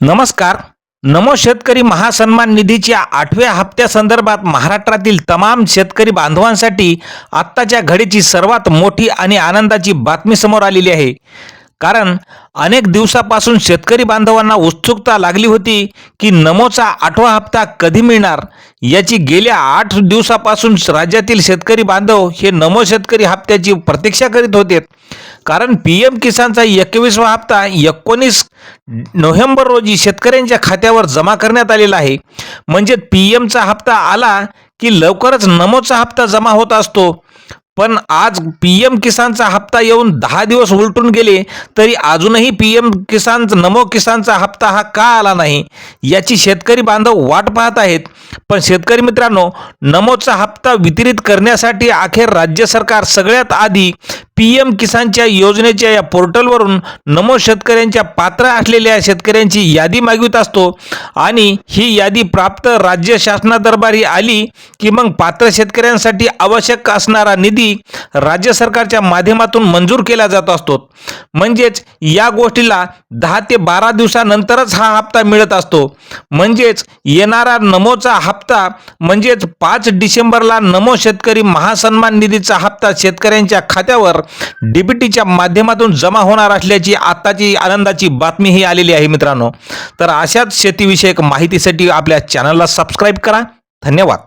नमस्कार. नमो शेतकरी महासन्मान निधीच्या आठव्या हप्त्यासंदर्भात महाराष्ट्रातील तमाम शेतकरी बांधवांसाठी आत्ताच्या घडीची सर्वात मोठी आणि आनंदाची बातमी समोर आलेली आहे. कारण अनेक दिवसापासून शेतकरी बांधवांना उत्सुकता लागली होती की नमोचा आठवा हप्ता कधी मिळणार? याची गेल्या आठ दिवसापासून राज्यातील शेतकरी बांधव हे नमो शेतकरी हप्त्याची प्रतीक्षा करीत होते. कारण पी एम किसानचा एकवीसवा हप्ता एकोणीस नोव्हेंबर रोजी शेतकऱ्यांच्या खात्यावर जमा करण्यात आलेला आहे. म्हणजे पी एमचा हप्ता आला की लवकरच नमोचा हप्ता जमा होत असतो. पण आज पी एम किसानचा हप्ता येऊन दहा दिवस उलटून गेले तरी अजूनही पी एम किसान नमो किसानचा हप्ता हा का आला नाही याची शेतकरी बांधव वाट पाहत आहेत. पण शेतकरी मित्रांनो नमोचा हप्ता वितरित करण्यासाठी अखेर राज्य सरकार सगळ्यात आधी पी एम किसानच्या योजनेच्या या पोर्टलवरून नमो शेतकऱ्यांच्या पात्र असलेल्या शेतकऱ्यांची यादी मागवित असतो. आणि ही यादी प्राप्त राज्य शासनादरबारी आली की मग पात्र शेतकऱ्यांसाठी आवश्यक असणारा निधी राज्य सरकारच्या माध्यमातून मंजूर केला जात असतो. म्हणजेच या गोष्टीला दहा ते बारा दिवसानंतरच हा हप्ता मिळत असतो. म्हणजेच येणारा नमोचा हप्ता म्हणजेच पाच डिसेंबरला नमो शेतकरी महासन्मान निधीचा हप्ता शेतकऱ्यांच्या खात्यावर डीबीटीच्या माध्यमातून जमा होणार असल्याची आत्ताची आनंदाची बातमी ही आलेली आहे मित्रांनो. तर अशाच शेतीविषयक माहितीसाठी आपल्या चॅनलला सबस्क्राईब करा. धन्यवाद.